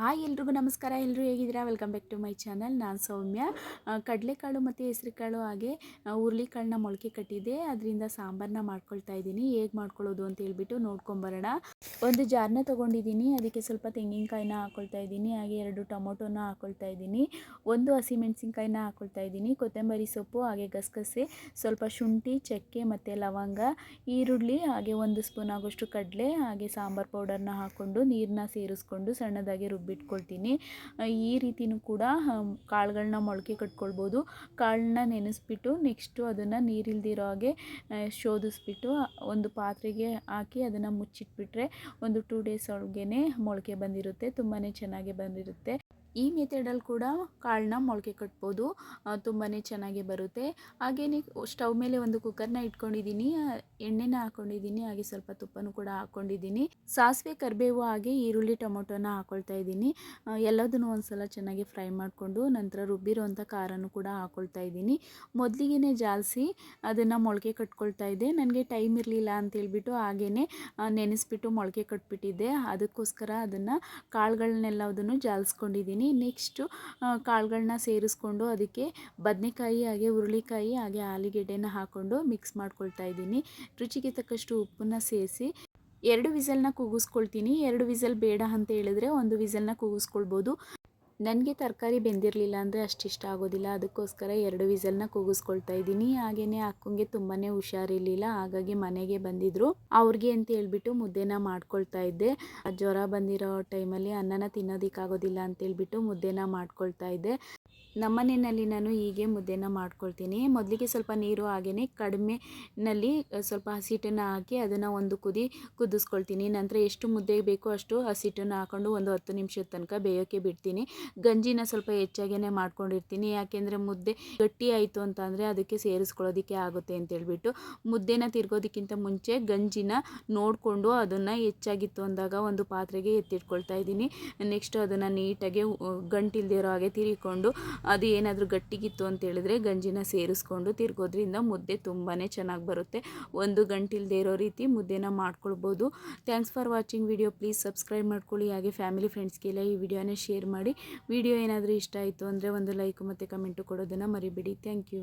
Hi ಎಲ್ರಿಗೂ ನಮಸ್ಕಾರ. ಎಲ್ಲರೂ ಹೇಗಿದ್ದೀರಾ? Welcome back to my channel ನಾನು ಸೌಮ್ಯ. ಕಡಲೆಕಾಳು ಮತ್ತು ಹೆಸರುಕಾಳು ಹಾಗೆ ಹುರುಳಿಕಾಳನ್ನ ಮೊಳಕೆ ಕಟ್ಟಿದ್ದೆ. ಅದರಿಂದ ಸಾಂಬಾರನ್ನ ಮಾಡ್ಕೊಳ್ತಾ ಇದ್ದೀನಿ. ಹೇಗೆ ಮಾಡ್ಕೊಳ್ಳೋದು ಅಂತ ಹೇಳ್ಬಿಟ್ಟು ನೋಡ್ಕೊಂಬರೋಣ. ಒಂದು ಜಾರ್ನ ತೊಗೊಂಡಿದ್ದೀನಿ. ಅದಕ್ಕೆ ಸ್ವಲ್ಪ ತೆಂಗಿನಕಾಯಿನ ಹಾಕ್ಕೊಳ್ತಾ ಇದ್ದೀನಿ. ಹಾಗೆ ಎರಡು ಟೊಮೊಟೊನ ಹಾಕ್ಕೊಳ್ತಾ ಇದ್ದೀನಿ. ಒಂದು ಹಸಿಮೆಣಸಿನ್ಕಾಯಿನ ಹಾಕ್ಕೊಳ್ತಾ ಇದ್ದೀನಿ. ಕೊತ್ತಂಬರಿ ಸೊಪ್ಪು, ಹಾಗೆ ಗಸಗಸೆ, ಸ್ವಲ್ಪ ಶುಂಠಿ, ಚಕ್ಕೆ ಮತ್ತು ಲವಂಗ, ಈರುಳ್ಳಿ, ಹಾಗೆ ಒಂದು ಸ್ಪೂನ್ ಆಗೋಷ್ಟು ಕಡಲೆ, ಹಾಗೆ ಸಾಂಬಾರು ಪೌಡರ್ನ ಹಾಕ್ಕೊಂಡು ನೀರನ್ನ ಸೇರಿಸ್ಕೊಂಡು ಸಣ್ಣದಾಗಿ ರುಬ್ಬಿಟ್ಕೊಳ್ತೀನಿ ಆ, ಈ ರೀತಿನೂ ಕೂಡ ಕಾಳುಗಳನ್ನ ಮೊಳಕೆ ಕಟ್ಕೊಳ್ಬೋದು. ಕಾಳನ್ನ ನೆನೆಸ್ಬಿಟ್ಟು ನೆಕ್ಸ್ಟು ಅದನ್ನು ನೀರಿಲ್ದಿರೋ ಹಾಗೆ ಶೋಧಿಸ್ಬಿಟ್ಟು ಒಂದು ಪಾತ್ರೆಗೆ ಹಾಕಿ ಅದನ್ನು ಮುಚ್ಚಿಟ್ಬಿಟ್ರೆ ಒಂದು ಟೂ ಡೇಸ್ ಒಳಗೇ ಮೊಳಕೆ ಬಂದಿರುತ್ತೆ. ತುಂಬಾ ಚೆನ್ನಾಗಿ ಬಂದಿರುತ್ತೆ. ಈ ಮೆಥಡಲ್ಲಿ ಕೂಡ ಕಾಳನ್ನ ಮೊಳಕೆ ಕಟ್ಬೋದು. ತುಂಬಾ ಚೆನ್ನಾಗಿ ಬರುತ್ತೆ. ಹಾಗೆಯೇ ಸ್ಟವ್ ಮೇಲೆ ಒಂದು ಕುಕ್ಕರ್ನ ಇಟ್ಕೊಂಡಿದ್ದೀನಿ. ಎಣ್ಣೆನ ಹಾಕೊಂಡಿದ್ದೀನಿ. ಹಾಗೆ ಸ್ವಲ್ಪ ತುಪ್ಪನೂ ಕೂಡ ಹಾಕ್ಕೊಂಡಿದ್ದೀನಿ ಸಾಸಿವೆ, ಕರಿಬೇವು ಹಾಗೆ ಈರುಳ್ಳಿ, ಟೊಮೊಟೊನ ಹಾಕ್ಕೊಳ್ತಾ ಇದ್ದೀನಿ. ಎಲ್ಲದನ್ನೂ ಒಂದ್ಸಲ ಚೆನ್ನಾಗಿ ಫ್ರೈ ಮಾಡಿಕೊಂಡು ನಂತರ ರುಬ್ಬಿರೋವಂಥ ಖಾರನೂ ಕೂಡ ಹಾಕ್ಕೊಳ್ತಾ ಇದ್ದೀನಿ. ಮೊದಲಿಗೆ ಜಾಲಿಸಿ ಅದನ್ನು ಮೊಳಕೆ ಕಟ್ಕೊಳ್ತಾ ಇದ್ದೆ. ನನಗೆ ಟೈಮ್ ಇರಲಿಲ್ಲ ಅಂತೇಳ್ಬಿಟ್ಟು ಹಾಗೆಯೇ ನೆನೆಸ್ಬಿಟ್ಟು ಮೊಳಕೆ ಕಟ್ಬಿಟ್ಟಿದ್ದೆ. ಅದಕ್ಕೋಸ್ಕರ ಅದನ್ನು ಕಾಳುಗಳನ್ನೆಲ್ಲದನ್ನು ಜಾಲಿಸ್ಕೊಂಡಿದ್ದೀನಿ. ನೆಕ್ಸ್ಟು ಕಾಳುಗಳನ್ನ ಸೇರಿಸ್ಕೊಂಡು ಅದಕ್ಕೆ ಬದನೆಕಾಯಿ ಹಾಗೆ ಹುರುಳಿಕಾಯಿ ಹಾಗೆ ಆಲೂಗೆಡ್ಡೆನ ಹಾಕ್ಕೊಂಡು ಮಿಕ್ಸ್ ಮಾಡ್ಕೊಳ್ತಾ ಇದ್ದೀನಿ. ರುಚಿಗೆ ತಕ್ಕಷ್ಟು ಉಪ್ಪನ್ನ ಸೇರಿಸಿ ಎರಡು ವಿಸಲ್ನ ಕೂಗಿಸ್ಕೊಳ್ತೀನಿ ಎರಡು ವಿಸಲ್ ಬೇಡ ಅಂತ ಹೇಳಿದ್ರೆ ಒಂದು ವಿಸಲ್ನ ಕೂಗಿಸ್ಕೊಳ್ಬೋದು ನನಗೆ ತರಕಾರಿ ಬೆಂದಿರಲಿಲ್ಲ ಅಂದರೆ ಅಷ್ಟು ಇಷ್ಟ ಆಗೋದಿಲ್ಲ. ಅದಕ್ಕೋಸ್ಕರ ಎರಡು ವಿಸಲ್ನ ಕೂಗಿಸ್ಕೊಳ್ತಾ ಇದ್ದೀನಿ. ಹಾಗೆಯೇ ಅಕ್ಕಂಗೆ ತುಂಬಾ ಹುಷಾರಿರಲಿಲ್ಲ. ಹಾಗಾಗಿ ಮನೆಗೆ ಬಂದಿದ್ರು. ಅವ್ರಿಗೆ ಅಂತ ಹೇಳ್ಬಿಟ್ಟು ಮುದ್ದೆನ ಮಾಡ್ಕೊಳ್ತಾ ಇದ್ದೆ. ಜ್ವರ ಬಂದಿರೋ ಟೈಮಲ್ಲಿ ಅನ್ನನ ತಿನ್ನೋದಕ್ಕಾಗೋದಿಲ್ಲ ಅಂತ ಹೇಳ್ಬಿಟ್ಟು ಮುದ್ದೆನ ಮಾಡ್ಕೊಳ್ತಾ ಇದ್ದೆ. ನಮ್ಮನೆಯಲ್ಲಿ ನಾನು ಹೀಗೆ ಮುದ್ದೆನ ಮಾಡ್ಕೊಳ್ತೀನಿ. ಮೊದಲಿಗೆ ಸ್ವಲ್ಪ ನೀರು ಹಾಗೆಯೇ ಕಡಿಮೆನಲ್ಲಿ ಸ್ವಲ್ಪ ಹಸಿಟ್ಟನ್ನು ಹಾಕಿ ಅದನ್ನು ಒಂದು ಕುದಿ, ಕುದಿಸ್ಕೊಳ್ತೀನಿ. ನಂತರ ಎಷ್ಟು ಮುದ್ದೆ ಬೇಕೋ ಅಷ್ಟು ಹಸಿಟ್ಟನ್ನು ಹಾಕೊಂಡು ಒಂದು ಹತ್ತು ನಿಮಿಷದ ತನಕ ಬೇಯೋಕ್ಕೆ ಬಿಡ್ತೀನಿ. ಗಂಜಿನ ಸ್ವಲ್ಪ ಹೆಚ್ಚಾಗೇ ಮಾಡ್ಕೊಂಡಿರ್ತೀನಿ. ಯಾಕೆಂದರೆ ಮುದ್ದೆ ಗಟ್ಟಿ ಆಯಿತು ಅದಕ್ಕೆ ಸೇರಿಸ್ಕೊಳ್ಳೋದಕ್ಕೆ ಆಗುತ್ತೆ ಅಂತೇಳ್ಬಿಟ್ಟು ಮುದ್ದೆನ ತಿರ್ಗೋದಕ್ಕಿಂತ ಮುಂಚೆ ಗಂಜಿನ ನೋಡಿಕೊಂಡು ಅದನ್ನು ಹೆಚ್ಚಾಗಿತ್ತು ಅಂದಾಗ ಒಂದು ಪಾತ್ರೆಗೆ ಎತ್ತಿಟ್ಕೊಳ್ತಾ ಇದ್ದೀನಿ. ನೆಕ್ಸ್ಟ್ ಅದನ್ನು ನೀಟಾಗಿ ಗಂಟಿಲ್ದಿರೋ ಹಾಗೆ ತಿರಿಕೊಂಡು ಅದು ಏನಾದರೂ ಗಟ್ಟಿಗಿತ್ತು ಅಂತ ಹೇಳಿದ್ರೆ ಗಂಜಿನ ಸೇರಿಸ್ಕೊಂಡು ತಿರ್ಗೋದ್ರಿಂದ ಮುದ್ದೆ ತುಂಬಾ ಚೆನ್ನಾಗಿ ಬರುತ್ತೆ. ಒಂದು ಗಂಟಿಲ್ದೇ ಇರೋ ರೀತಿ ಮುದ್ದೆನ ಮಾಡ್ಕೊಳ್ಬೋದು. Thanks for watching video please subscribe ಮಾಡ್ಕೊಳ್ಳಿ. ಹಾಗೆ ಫ್ಯಾಮಿಲಿ ಫ್ರೆಂಡ್ಸ್ಗೆಲ್ಲ ಈ ವಿಡಿಯೋನ ಶೇರ್ ಮಾಡಿ. ವಿಡಿಯೋ ಏನಾದರೂ ಇಷ್ಟ ಆಯಿತು ಅಂದರೆ ಒಂದು ಲೈಕ್ ಮತ್ತು ಕಮೆಂಟು ಕೊಡೋದನ್ನು ಮರಿಬೇಡಿ. Thank you